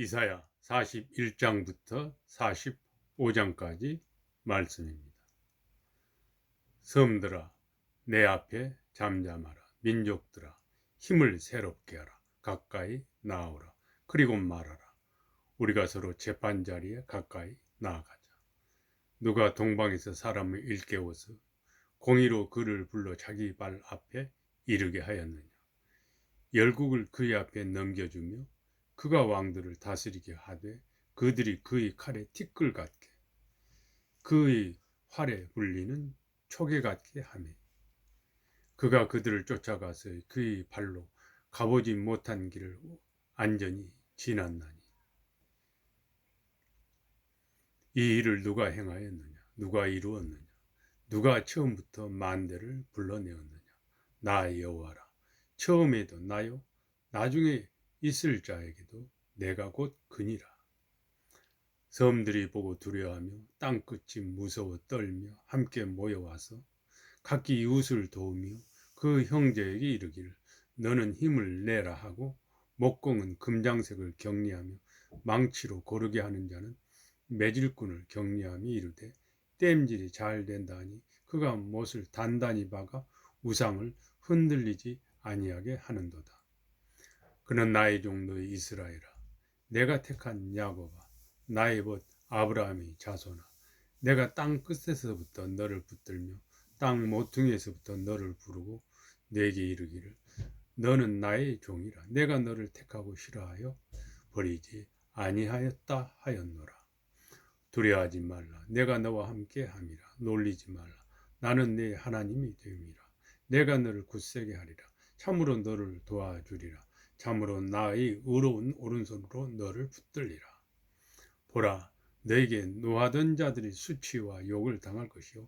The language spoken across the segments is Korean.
이사야 41장부터 45장까지 말씀입니다. 섬들아 내 앞에 잠잠하라. 민족들아 힘을 새롭게 하라. 가까이 나오라. 그리고 말하라. 우리가 서로 재판 자리에 가까이 나아가자. 누가 동방에서 사람을 일깨워서 공의로 그를 불러 자기 발 앞에 이르게 하였느냐? 열국을 그의 앞에 넘겨주며 그가 왕들을 다스리게 하되 그들이 그의 칼에 티끌 같게 그의 활에 불리는 초계 같게 하매. 그가 그들을 쫓아가서 그의 발로 가보지 못한 길을 안전히 지났나니. 이 일을 누가 행하였느냐? 누가 이루었느냐? 누가 처음부터 만대를 불러내었느냐? 나 여호와라. 처음에도 나요. 나중에 있을 자에게도 내가 곧 그니라 섬들이 보고 두려워하며 땅끝이 무서워 떨며 함께 모여와서 각기 이웃을 도우며 그 형제에게 이르기를 너는 힘을 내라 하고 목공은 금장색을 격리하며 망치로 고르게 하는 자는 매질꾼을 격리하며 이르되 땜질이 잘 된다니 그가 못을 단단히 박아 우상을 흔들리지 아니하게 하는도다. 그는 나의 종도의 이스라엘아 내가 택한 야곱아 나의 벗 아브라함의 자손아 내가 땅 끝에서부터 너를 붙들며 땅 모퉁이에서부터 너를 부르고 내게 이르기를 너는 나의 종이라. 내가 너를 택하고 싫어하여 버리지 아니하였다 하였노라. 두려워하지 말라. 내가 너와 함께 함이라. 놀리지 말라. 나는 네 하나님이 됨이라. 내가 너를 굳세게 하리라. 참으로 너를 도와주리라 참으로 나의 의로운 오른손으로 너를 붙들리라. 보라 너에게 노하던 자들이 수치와 욕을 당할 것이요.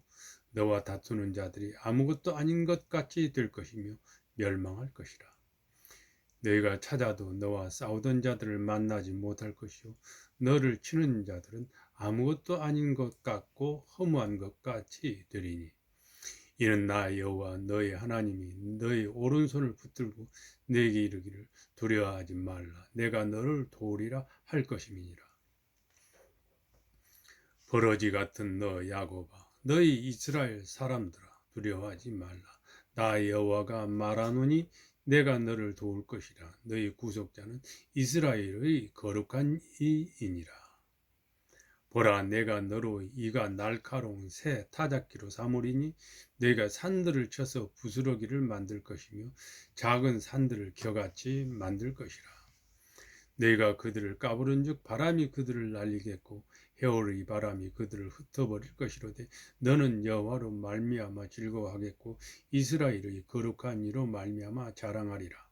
너와 다투는 자들이 아무것도 아닌 것 같이 될 것이며 멸망할 것이라. 너희가 찾아도 너와 싸우던 자들을 만나지 못할 것이요. 너를 치는 자들은 아무것도 아닌 것 같고 허무한 것 같이 되리니 이는 나 여호와 너의 하나님이 너의 오른손을 붙들고 내게 이르기를 두려워하지 말라. 내가 너를 도우리라 할 것임이니라. 버러지 같은 너 야곱아 너희 이스라엘 사람들아 두려워하지 말라. 나 여호와가 말하노니 내가 너를 도울 것이라. 너희 구속자는 이스라엘의 거룩한 이이니라 보라 내가 너로 이가 날카로운 새 타작기로 삼으리니 내가 산들을 쳐서 부스러기를 만들 것이며 작은 산들을 겨같이 만들 것이라. 내가 그들을 까부른즉 바람이 그들을 날리겠고 해오의 바람이 그들을 흩어버릴 것이로되 너는 여호와로 말미암아 즐거워하겠고 이스라엘의 거룩한 이로 말미암아 자랑하리라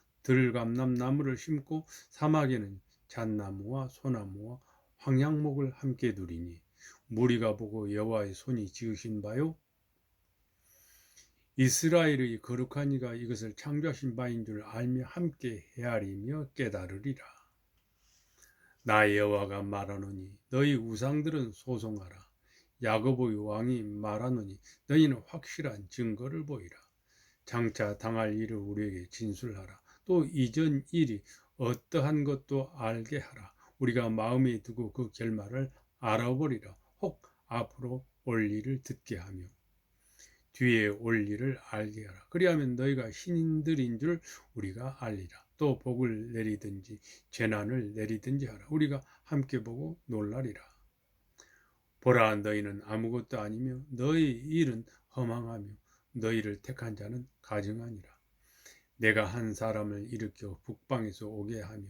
들감남 나무를 심고 사막에는 잣나무와 소나무와 황양목을 함께 두리니 무리가 보고 여호와의 손이 지으신 바요 이스라엘의 거룩한 이가 이것을 창조하신 바인 줄 알며 함께 헤아리며 깨달으리라. 나 여호와가 말하노니 너희 우상들은 소송하라. 야곱의 왕이 말하노니 너희는 확실한 증거를 보이라. 장차 당할 일을 우리에게 진술하라. 또 이전 일이 어떠한 것도 알게 하라. 우리가 마음에 두고 그 결말을 알아버리라. 혹 앞으로 올 일을 듣게 하며 뒤에 올 일을 알게 하라. 그리하면 너희가 신인들인 줄 우리가 알리라. 또 복을 내리든지 재난을 내리든지 하라. 우리가 함께 보고 놀라리라. 보라 너희는 아무것도 아니며 너희 일은 허망하며 너희를 택한 자는 가증하니라. 내가 한 사람을 일으켜 북방에서 오게 하며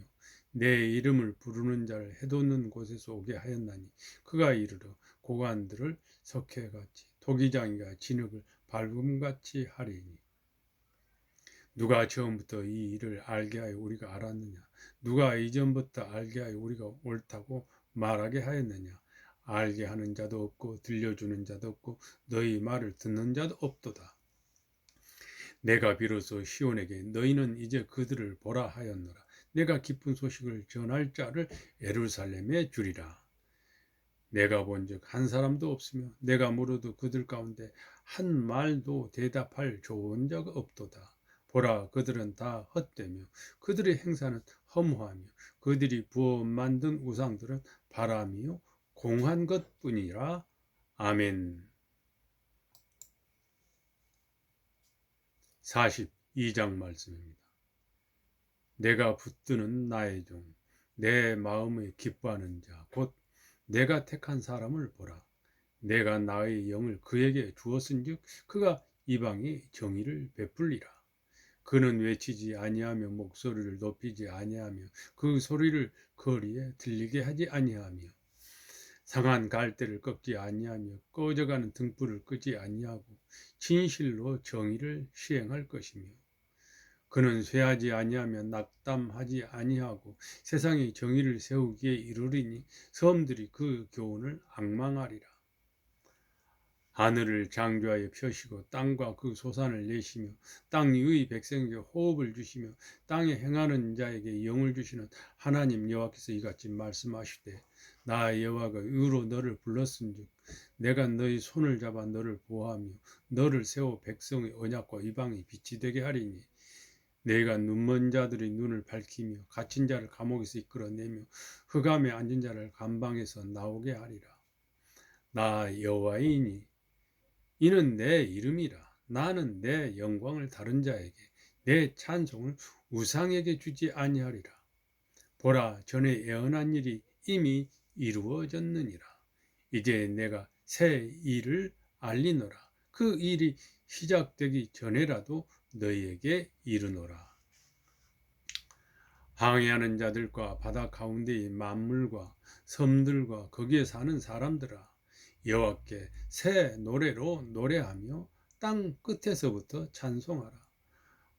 내 이름을 부르는 자를 해돋는 곳에서 오게 하였나니 그가 이르러 고관들을 석회같이 토기장이가 진흙을 밟음같이 하리니 누가 처음부터 이 일을 알게 하여 우리가 알았느냐? 누가 이전부터 알게 하여 우리가 옳다고 말하게 하였느냐? 알게 하는 자도 없고 들려주는 자도 없고 너희 말을 듣는 자도 없도다. 내가 비로소 시온에게 너희는 이제 그들을 보라 하였노라. 내가 기쁜 소식을 전할 자를 예루살렘에 주리라. 내가 본즉 한 사람도 없으며 내가 물어도 그들 가운데 한 말도 대답할 좋은 자가 없도다. 보라 그들은 다 헛되며 그들의 행사는 허무하며 그들이 부어 만든 우상들은 바람이요 공한 것뿐이라 아멘 42장 말씀입니다. 내가 붙드는 나의 종, 내 마음에 기뻐하는 자, 곧 내가 택한 사람을 보라. 내가 나의 영을 그에게 주었은즉 그가 이방의 정의를 베풀리라. 그는 외치지 아니하며 목소리를 높이지 아니하며 그 소리를 거리에 들리게 하지 아니하며 상한 갈대를 꺾지 아니하며 꺼져가는 등불을 끄지 아니하고 진실로 정의를 시행할 것이며 그는 쇠하지 아니하며 낙담하지 아니하고 세상의 정의를 세우기에 이르리니 섬들이 그 교훈을 악망하리라. 하늘을 장주하여 펴시고 땅과 그 소산을 내시며 땅 위의 백성에게 호흡을 주시며 땅에 행하는 자에게 영을 주시는 하나님 여호와께서 이같이 말씀하시되 나 여호와가 의로 너를 불렀은즉 내가 너희 손을 잡아 너를 보호하며 너를 세워 백성의 언약과 이방의 빛이 되게 하리니 내가 눈먼 자들의 눈을 밝히며 갇힌 자를 감옥에서 이끌어내며 흑암에 앉은 자를 감방에서 나오게 하리라. 나 여호와이니 이는 내 이름이라. 나는 내 영광을 다른 자에게 내 찬송을 우상에게 주지 아니하리라. 보라 전에 예언한 일이 이미 이루어졌느니라. 이제 내가 새 일을 알리노라. 그 일이 시작되기 전에라도 너희에게 이르노라. 항해하는 자들과 바다 가운데의 만물과 섬들과 거기에 사는 사람들아 여호와께 새 노래로 노래하며 땅 끝에서부터 찬송하라.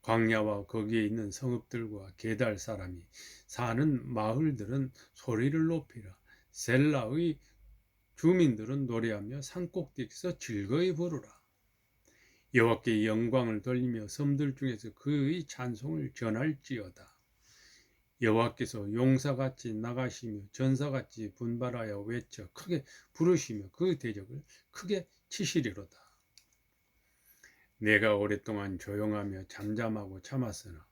광야와 거기에 있는 성읍들과 게달 사람이 사는 마을들은 소리를 높이라. 셀라의 주민들은 노래하며 산꼭대기에서 즐거이 부르라. 여호와께 영광을 돌리며 섬들 중에서 그의 찬송을 전할지어다. 여호와께서 용사같이 나가시며 전사같이 분발하여 외쳐 크게 부르시며 그 대적을 크게 치시리로다. 내가 오랫동안 조용하며 잠잠하고 참았으나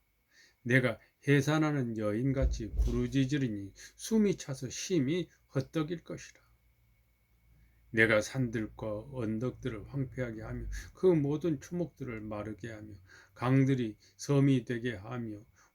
내가 해산하는 여인같이 부르짖으리니 숨이 차서 심히 헛떡일 것이라. 내가 산들과 언덕들을 황폐하게 하며 그 모든 추목들을 마르게 하며 강들이 섬이 되게 하며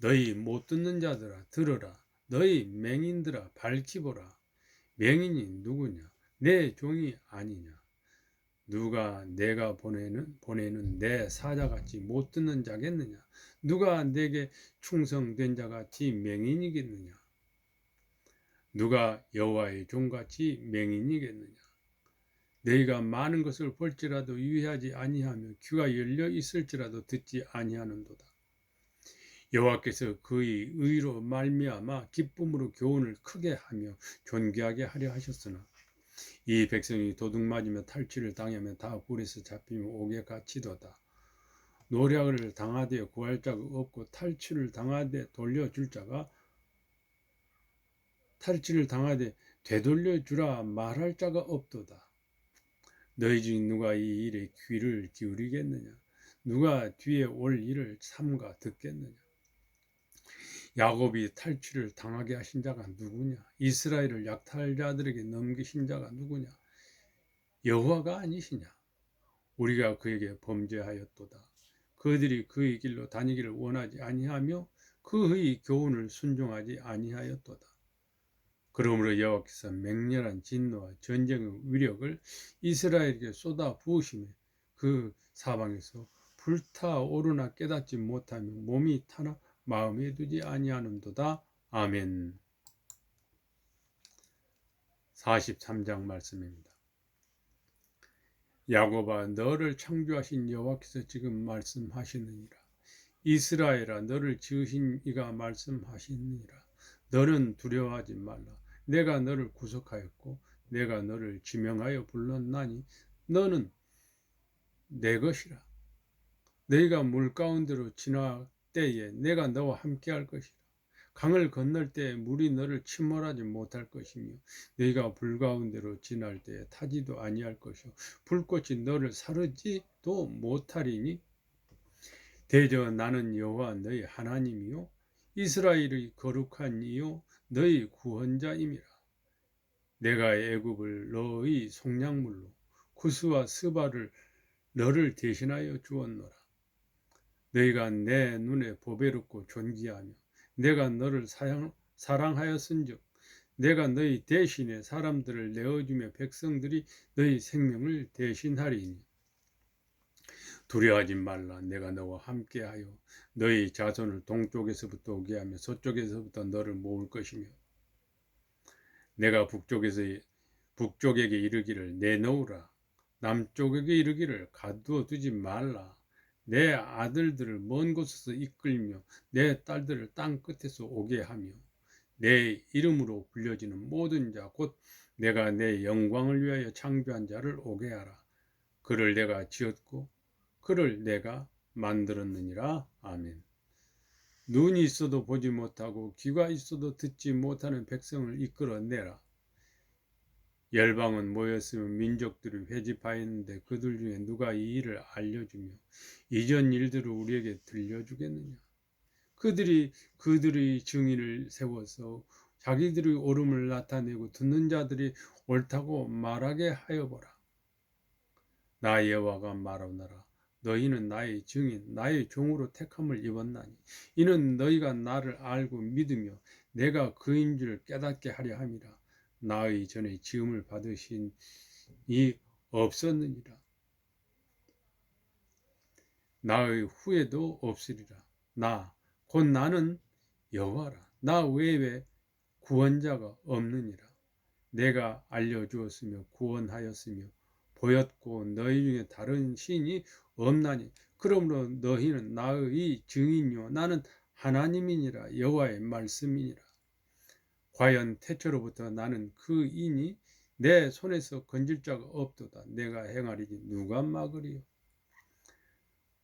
너희 못 듣는 자들아 들어라. 너희 맹인들아 밝히 보라. 맹인이 누구냐? 내 종이 아니냐? 누가 내가 보내는 보내는 내 사자같이 못 듣는 자겠느냐? 누가 내게 충성된 자같이 맹인이겠느냐? 누가 여호와의 종같이 맹인이겠느냐? 너희가 많은 것을 볼지라도 유의하지 아니하며 귀가 열려 있을지라도 듣지 아니하는도다 여호와께서 그의 의로 말미암아 기쁨으로 교훈을 크게 하며 존귀하게 하려 하셨으나 이 백성이 도둑 맞으며 탈취를 당하며 다 굴에서 잡히며 옥에 갇히도다. 노력을 당하되 구할 자가 없고 탈취를 당하되 돌려줄 자가 탈취를 당하되 되돌려 주라 말할 자가 없도다. 너희 중 누가 이 일에 귀를 기울이겠느냐? 누가 뒤에 올 일을 삼가 듣겠느냐? 야곱이 탈취를 당하게 하신 자가 누구냐? 이스라엘을 약탈자들에게 넘기신 자가 누구냐? 여호와가 아니시냐? 우리가 그에게 범죄하였도다. 그들이 그의 길로 다니기를 원하지 아니하며 그의 교훈을 순종하지 아니하였도다. 그러므로 여호와께서 맹렬한 진노와 전쟁의 위력을 이스라엘에게 쏟아 부으심에 그 사방에서 불타오르나 깨닫지 못하며 몸이 타나 마음에 두지 아니하는도다. 아멘. 43장 말씀입니다. 야곱아 너를 창조하신 여호와께서 지금 말씀하시느니라. 이스라엘아 너를 지으신 이가 말씀하시느니라. 너는 두려워하지 말라. 내가 너를 구속하였고 내가 너를 지명하여 불렀나니 너는 내 것이라. 너희가 물 가운데로 지나 때에 내가 너와 함께 할 것이라. 강을 건널 때에 물이 너를 침몰하지 못할 것이며 너희가 불 가운데로 지날 때에 타지도 아니할 것이요 불꽃이 너를 사르지도 못하리니? 대저 나는 여호와 너희 하나님이요. 이스라엘의 거룩한 이요 너희 구원자임이라. 내가 애굽을 너희 속량물로 구스와 스바를 너를 대신하여 주었노라 너희가 내 눈에 보배롭고 존귀하며 내가 너를 사랑, 사랑하였은즉 내가 너희 대신에 사람들을 내어주며 백성들이 너희 생명을 대신하리니. 두려워하지 말라. 내가 너와 함께하여 너희 자손을 동쪽에서부터 오게 하며 서쪽에서부터 너를 모을 것이며 내가 북쪽에서 북쪽에게 이르기를 내놓으라. 남쪽에게 이르기를 가두어 두지 말라 내 아들들을 먼 곳에서 이끌며 내 딸들을 땅 끝에서 오게 하며 내 이름으로 불려지는 모든 자 곧 내가 내 영광을 위하여 창조한 자를 오게 하라. 그를 내가 지었고 그를 내가 만들었느니라. 아멘. 눈이 있어도 보지 못하고 귀가 있어도 듣지 못하는 백성을 이끌어내라. 열방은 모였으면 민족들이 회집하였는데 그들 중에 누가 이 일을 알려주며 이전 일들을 우리에게 들려주겠느냐? 그들이 그들의 증인을 세워서 자기들의 옳음을 나타내고 듣는 자들이 옳다고 말하게 하여 보라. 나 여호와가 말하노라. 너희는 나의 증인, 나의 종으로 택함을 입었나니 이는 너희가 나를 알고 믿으며 내가 그인 줄 깨닫게 하려 함이라. 나의 전에 지음을 받으신 이 없었느니라. 나의 후에도 없으리라. 나, 곧 나는 여호와라. 나 외에 구원자가 없느니라. 내가 알려주었으며 구원하였으며 보였고 너희 중에 다른 신이 없나니 그러므로 너희는 나의 증인이요 나는 하나님이니라 여호와의 말씀이니라. 과연 태초로부터 나는 그 인이 내 손에서 건질 자가 없도다. 내가 행하리니 누가 막으리요?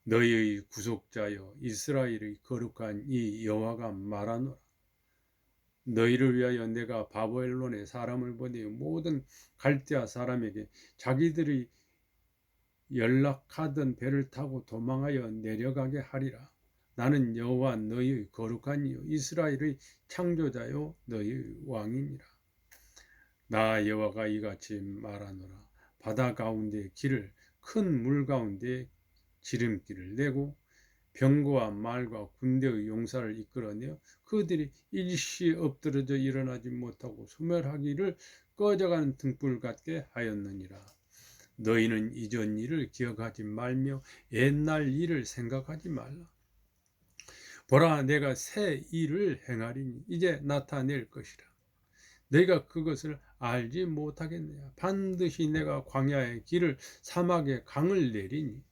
너희의 구속자여 이스라엘의 거룩한 이 여호와가 말하노라. 너희를 위하여 내가 바벨론에 사람을 보내 모든 갈대아 사람에게 자기들이 연락하던 배를 타고 도망하여 내려가게 하리라. 나는 여호와 너희의 거룩한 이요 이스라엘의 창조자요 너희의 왕이니라. 나 여호와가 이같이 말하노라. 바다 가운데 길을 큰 물 가운데 지름길을 내고 병거와 말과 군대의 용사를 이끌어내어 그들이 일시 엎드러져 일어나지 못하고 소멸하기를 꺼져가는 등불 같게 하였느니라. 너희는 이전 일을 기억하지 말며 옛날 일을 생각하지 말라. 보라 내가 새 일을 행하리니 이제 나타낼 것이라. 내가 그것을 알지 못하겠느냐? 반드시 내가 광야의 길을 사막의 강을 내리니.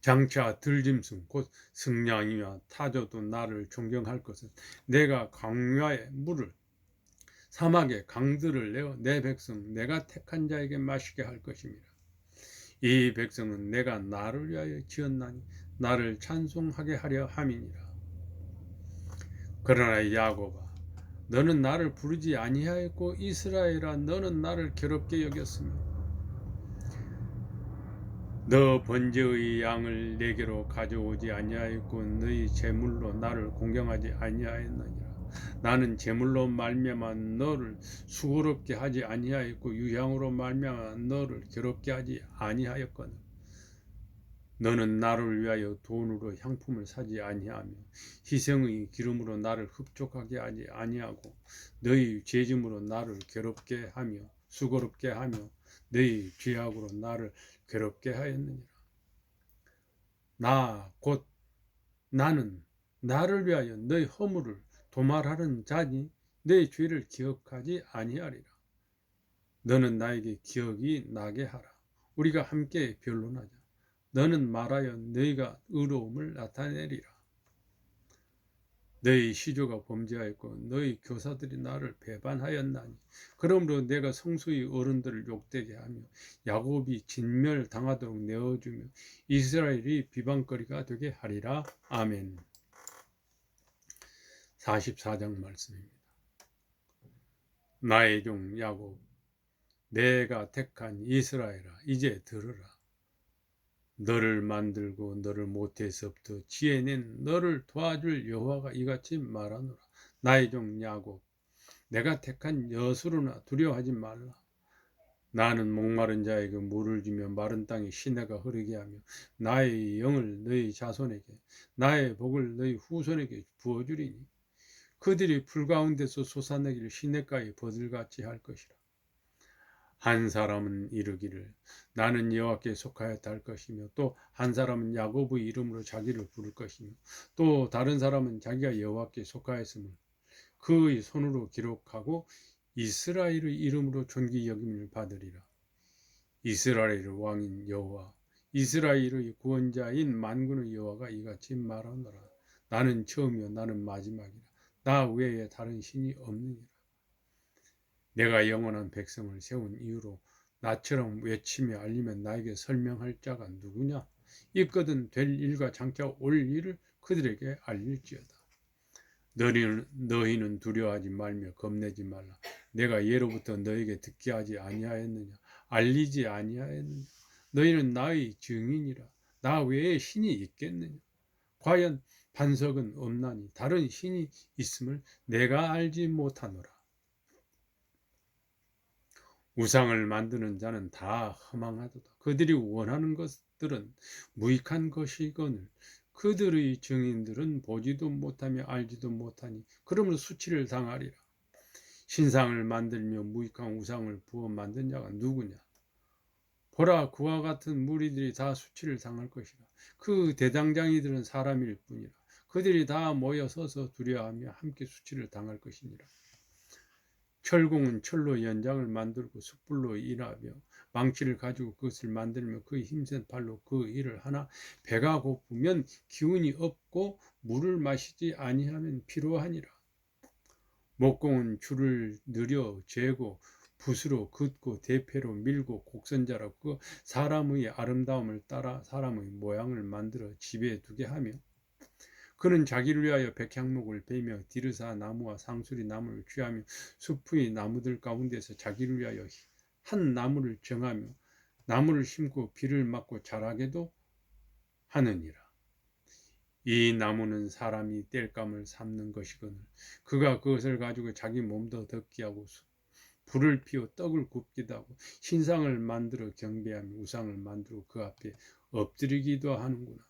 장차 들짐승 곧 승냥이와 타조도 나를 존경할 것은 내가 광야의 물을 사막의 강들을 내어 내 백성 내가 택한 자에게 마시게 할 것입니다. 이 백성은 내가 나를 위하여 지었나니 나를 찬송하게 하려 함이니라. 그러나 야곱아 너는 나를 부르지 아니하였고 이스라엘아 너는 나를 괴롭게 여겼으며 너 번제의 양을 내게로 가져오지 아니하였고 너희 제물로 나를 공경하지 아니하였느니라 나는 제물로 말미암아 너를 수고롭게 하지 아니하였고 유향으로 말미암아 너를 괴롭게 하지 아니하였거늘 너는 나를 위하여 돈으로 향품을 사지 아니하며 희생의 기름으로 나를 흡족하게 하지 아니하고 너희 죄짐으로 나를 괴롭게 하며 수고롭게 하며 너희 죄악으로 나를 괴롭게 하였느니라. 나 곧 나는 나를 위하여 너희 허물을 도말하는 자니 내 죄를 기억하지 아니하리라. 너는 나에게 기억이 나게 하라. 우리가 함께 변론하자. 너는 말하여 너희가 의로움을 나타내리라. 너희 시조가 범죄하였고 너희 교사들이 나를 배반하였나니. 그러므로 내가 성수의 어른들을 욕되게 하며 야곱이 진멸 당하도록 내어주며 이스라엘이 비방거리가 되게 하리라. 아멘. 44장 말씀입니다. 나의 종 야곱 내가 택한 이스라엘아 이제 들으라 너를 만들고 너를 모태에서부터 지어낸 너를 도와줄 여호와가 이같이 말하노라. 나의 종 야곱, 내가 택한 여수로나 두려워하지 말라. 나는 목마른 자에게 물을 주며 마른 땅에 시내가 흐르게 하며 나의 영을 너희 자손에게 나의 복을 너희 후손에게 부어주리니 그들이 풀 가운데서 솟아내기를 시내가에 버들같이 할 것이라. 한 사람은 이르기를 나는 여호와께 속하였다 할 것이며 또 한 사람은 야곱의 이름으로 자기를 부를 것이며 또 다른 사람은 자기가 여호와께 속하였음을 그의 손으로 기록하고 이스라엘의 이름으로 존귀 여김을 받으리라. 이스라엘의 왕인 여호와 이스라엘의 구원자인 만군의 여호와가 이같이 말하노라. 나는 처음이요 나는 마지막이라. 나 외에 다른 신이 없느니라. 내가 영원한 백성을 세운 이유로 나처럼 외치며 알리면 나에게 설명할 자가 누구냐? 있거든 될 일과 장차 올 일을 그들에게 알릴지어다. 너희는, 너희는 두려워하지 말며 겁내지 말라. 내가 예로부터 너에게 듣게 하지 아니하였느냐? 알리지 아니하였느냐? 너희는 나의 증인이라. 나 외에 신이 있겠느냐? 과연 반석은 없나니 다른 신이 있음을 내가 알지 못하노라. 우상을 만드는 자는 다 허망하도다. 그들이 원하는 것들은 무익한 것이거늘 그들의 증인들은 보지도 못하며 알지도 못하니 그러므로 수치를 당하리라. 신상을 만들며 무익한 우상을 부어 만든 자가 누구냐? 보라 그와 같은 무리들이 다 수치를 당할 것이라. 그 대장장이들은 사람일 뿐이라. 그들이 다 모여 서서 두려워하며 함께 수치를 당할 것이니라. 철공은 철로 연장을 만들고 숯불로 일하며 망치를 가지고 그것을 만들며 그 힘센 팔로 그 일을 하나 배가 고프면 기운이 없고 물을 마시지 아니하면 피로하니라. 목공은 줄을 느려 재고 붓으로 긋고 대패로 밀고 곡선자로 그 사람의 아름다움을 따라 사람의 모양을 만들어 집에 두게 하며 그는 자기를 위하여 백향목을 베며 디르사 나무와 상수리 나무를 취하며 숲의 나무들 가운데서 자기를 위하여 한 나무를 정하며 나무를 심고 비를 맞고 자라게도 하느니라. 이 나무는 사람이 땔감을 삼는 것이거늘 그가 그것을 가지고 자기 몸도 덮게 하고 불을 피워 떡을 굽기도 하고 신상을 만들어 경배하며 우상을 만들고 그 앞에 엎드리기도 하는구나.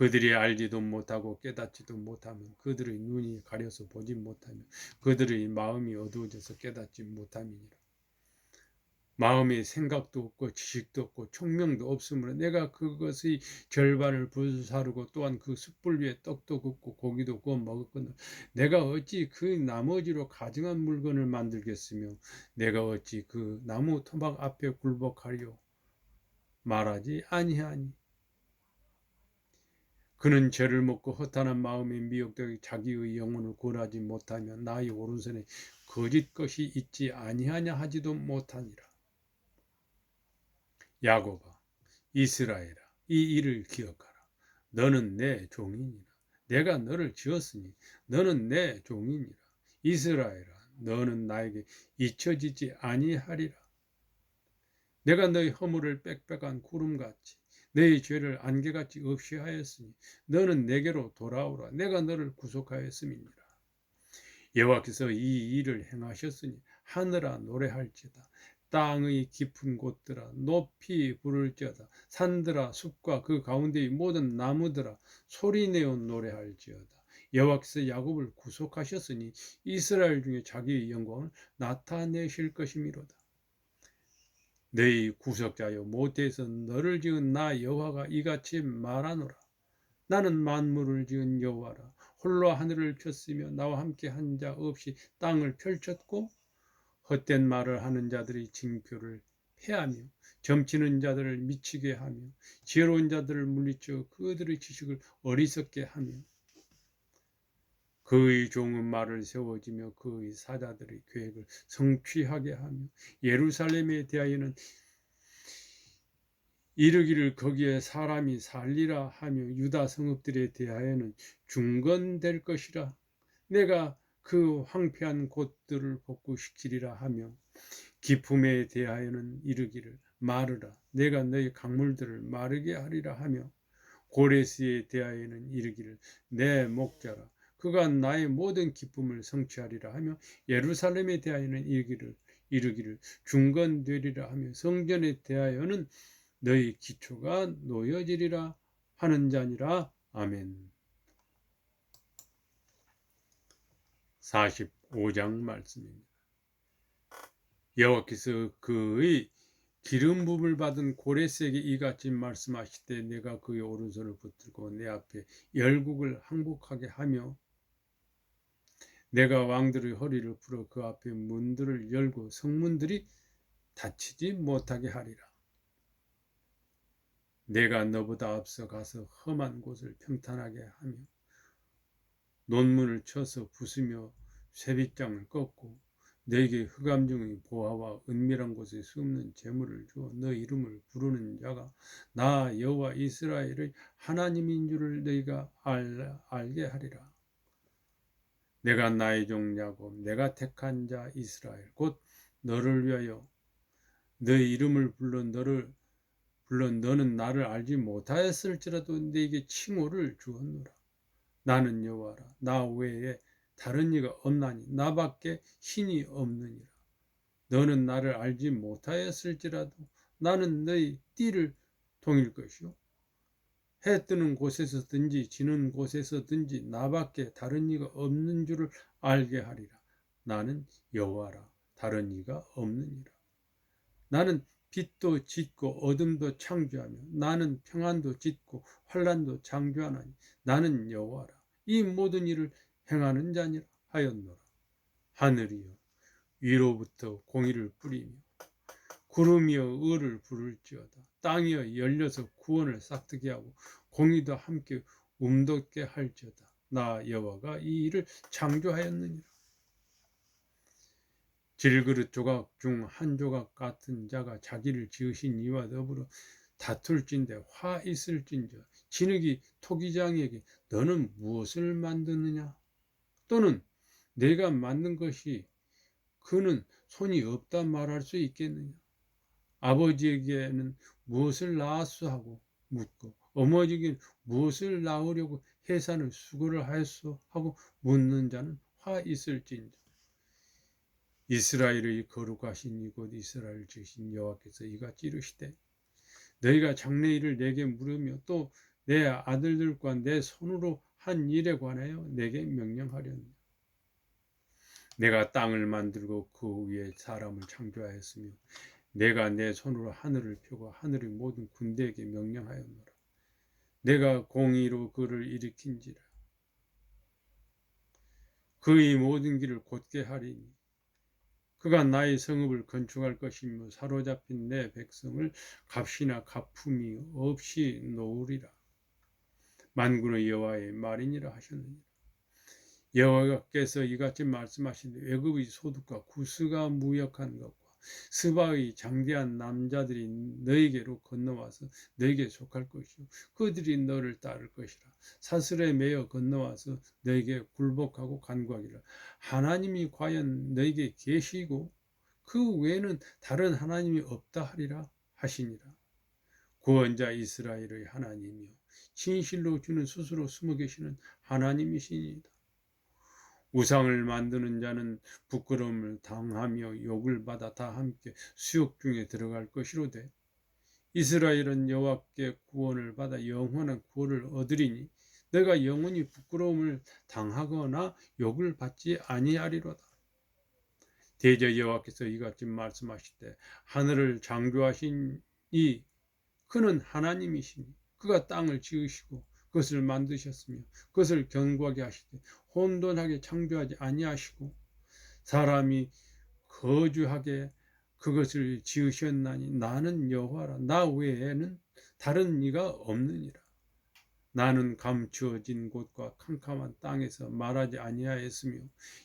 그들이 알지도 못하고 깨닫지도 못하면 그들의 눈이 가려서 보지 못하며 그들의 마음이 어두워져서 깨닫지 못함이니라. 마음에 생각도 없고 지식도 없고 총명도 없으므로 내가 그것의 절반을 불사르고 또한 그 숯불 위에 떡도 굽고 고기도 구워 먹었거늘 내가 어찌 그 나머지로 가증한 물건을 만들겠으며 내가 어찌 그 나무 토막 앞에 굴복하리요 말하지 아니하니 그는 죄를 먹고 허탄한 마음에 미혹되어 자기의 영혼을 구원하지 못하며 나의 오른손에 거짓 것이 있지 아니하냐 하지도 못하니라. 야곱아, 이스라엘아, 이 일을 기억하라. 너는 내 종이니라. 내가 너를 지었으니 너는 내 종이니라. 이스라엘아, 너는 나에게 잊혀지지 아니하리라. 내가 너희 허물을 빽빽한 구름같이 너희 죄를 안개같이 없이 하였으니 너는 내게로 돌아오라. 내가 너를 구속하였음이니라. 여호와께서 이 일을 행하셨으니 하늘아 노래할지다. 땅의 깊은 곳들아 높이 부를지어다. 산들아 숲과 그 가운데의 모든 나무들아 소리내어 노래할지어다. 여호와께서 야곱을 구속하셨으니 이스라엘 중에 자기의 영광을 나타내실 것이미로다. 너희 구속자여 모태에서 너를 지은 나 여호와가 이같이 말하노라. 나는 만물을 지은 여호와라. 홀로 하늘을 폈으며 나와 함께 한 자 없이 땅을 펼쳤고 헛된 말을 하는 자들이 징표를 패하며 점치는 자들을 미치게 하며 지혜로운 자들을 물리쳐 그들의 지식을 어리석게 하며 그의 종은 말을 세워지며 그의 사자들의 계획을 성취하게 하며 예루살렘에 대하여는 이르기를 거기에 사람이 살리라 하며 유다 성읍들에 대하여는 중건될 것이라. 내가 그 황폐한 곳들을 복구시키리라 하며 기품에 대하여는 이르기를 마르라. 내가 너희 강물들을 마르게 하리라 하며 고레스에 대하여는 이르기를 내 목자라 그가 나의 모든 기쁨을 성취하리라 하며 예루살렘에 대하여는 이르기를 이르기를 중건되리라 하며 성전에 대하여는 너희 기초가 놓여지리라 하는 자니라 아멘. 45장 말씀입니다. 여호와께서 그의 기름 부음을 받은 고레스에게 이같이 말씀하시되 내가 그의 오른손을 붙들고 내 앞에 열국을 항복하게 하며 내가 왕들의 허리를 풀어 그 앞에 문들을 열고 성문들이 닫히지 못하게 하리라. 내가 너보다 앞서 가서 험한 곳을 평탄하게 하며 논문을 쳐서 부수며 쇠빗장을 꺾고 너에게 흑암 중의 보화와 은밀한 곳에 숨는 재물을 주어 너 이름을 부르는 자가 나 여호와 이스라엘의 하나님인 줄을 너희가 알, 알게 하리라. 내가 나의 종 야곱 내가 택한 자 이스라엘 곧 너를 위하여 너의 이름을 불러 너를 물론 너는 나를 알지 못하였을지라도 네게 칭호를 주었노라. 나는 여호와라. 나 외에 다른 이가 없나니 나밖에 신이 없느니라. 너는 나를 알지 못하였을지라도 나는 너희 띠를 동일 것이요. 해 뜨는 곳에서든지 지는 곳에서든지 나밖에 다른 이가 없는 줄을 알게 하리라. 나는 여호와라. 다른 이가 없느니라. 나는 빛도 짓고 어둠도 창조하며 나는 평안도 짓고 환란도 창조하나니 나는 여호와라 이 모든 일을 행하는 자니라 하였노라 하늘이여 위로부터 공의를 뿌리며 구름이여 을을 부를지어다. 땅이여 열려서 구원을 싹트게 하고 공의도 함께 움돋게 할지어다. 나 여호와가 이 일을 창조하였느니라. 질그릇 조각 중 한 조각 같은 자가 자기를 지으신 이와 더불어 다툴진대 화 있을진저 진흙이 토기장에게 너는 무엇을 만드느냐? 또는 내가 만든 것이 그는 손이 없다 말할 수 있겠느냐 아버지에게는 무엇을 낳았소 하고 묻고 어머니에게는 무엇을 낳으려고 해산을 수고를 하였소 하고 묻는 자는 화 있을진저. 이스라엘의 거룩하신 이곳 이스라엘 주신 여호와께서 이같이 이르시되 너희가 장래일을 내게 물으며 또 내 아들들과 내 손으로 한 일에 관하여 내게 명령하려느냐? 내가 땅을 만들고 그 위에 사람을 창조하였으며 내가 내 손으로 하늘을 펴고 하늘의 모든 군대에게 명령하였노라 내가 공의로 그를 일으킨지라 그의 모든 길을 곧게 하리니 그가 나의 성읍을 건축할 것이며 사로잡힌 내 백성을 값이나 가품이 없이 놓으리라. 만군의 여호와의 말이니라 하셨느니라. 여호와께서 이같이 말씀하신 외국의 소득과 구스가 무역한 것과 스바의 장대한 남자들이 너에게로 건너와서 너에게 속할 것이요. 그들이 너를 따를 것이라. 사슬에 매어 건너와서 너에게 굴복하고 간구하기를. 하나님이 과연 너에게 계시고 그 외에는 다른 하나님이 없다 하리라 하시니라. 구원자 이스라엘의 하나님이요 진실로 주는 스스로 숨어 계시는 하나님이시니이다 우상을 만드는 자는 부끄러움을 당하며 욕을 받아 다 함께 수욕 중에 들어갈 것이로되 이스라엘은 여호와께 구원을 받아 영원한 구원을 얻으리니 내가 영원히 부끄러움을 당하거나 욕을 받지 아니하리로다. 대저 여호와께서 이같이 말씀하실 때 하늘을 창조하신 이 그는 하나님이시니 그가 땅을 지으시고 그것을 만드셨으며 그것을 견고하게 하시되 혼돈하게 창조하지 아니하시고 사람이 거주하게 그것을 지으셨나니 나는 여호와라. 나 외에는 다른 이가 없느니라. 나는 감추어진 곳과 캄캄한 땅에서 말하지 아니하였으며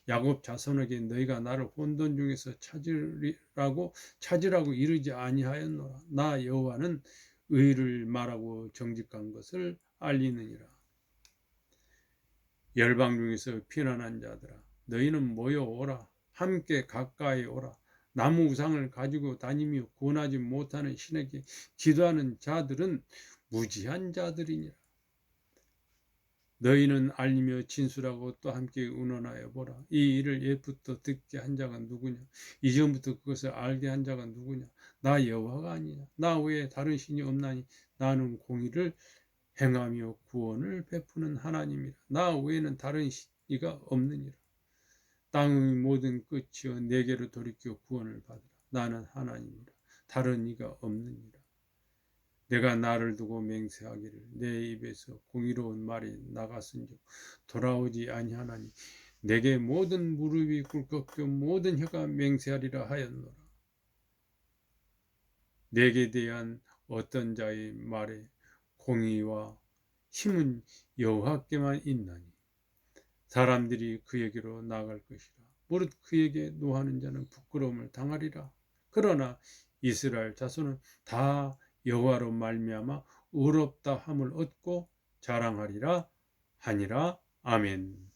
야곱 자손에게 너희가 나를 혼돈 중에서 찾으리라고 찾으라고 이르지 아니하였노라. 나 여호와는 의를 말하고 정직한 것을 알리느니라. 열방 중에서 피난한 자들아 너희는 모여오라. 함께 가까이 오라. 나무 우상을 가지고 다니며 구원하지 못하는 신에게 기도하는 자들은 무지한 자들이니라. 너희는 알리며 진술하고 또 함께 의논하여 보라. 이 일을 옛부터 듣게 한 자가 누구냐? 이전부터 그것을 알게 한 자가 누구냐? 나 여호와가 아니냐? 나 외에 다른 신이 없나니 나는 공의를 행하며 구원을 베푸는 하나님이라. 나 외에는 다른 이가 없느니라. 땅의 모든 끝이여 내게로 돌이켜 구원을 받으라. 나는 하나님이라. 다른 이가 없느니라. 내가 나를 두고 맹세하기를 내 입에서 공의로운 말이 나갔은즉 돌아오지 아니하나니 내게 모든 무릎이 꿇꺾여 모든 혀가 맹세하리라 하였노라. 내게 대한 어떤 자의 말에 공의와 힘은 여호와께만 있나니 사람들이 그에게로 나갈 것이라. 무릇 그에게 노하는 자는 부끄러움을 당하리라. 그러나 이스라엘 자손은 다 여호와로 말미암아 의롭다 함을 얻고 자랑하리라 하니라. 아멘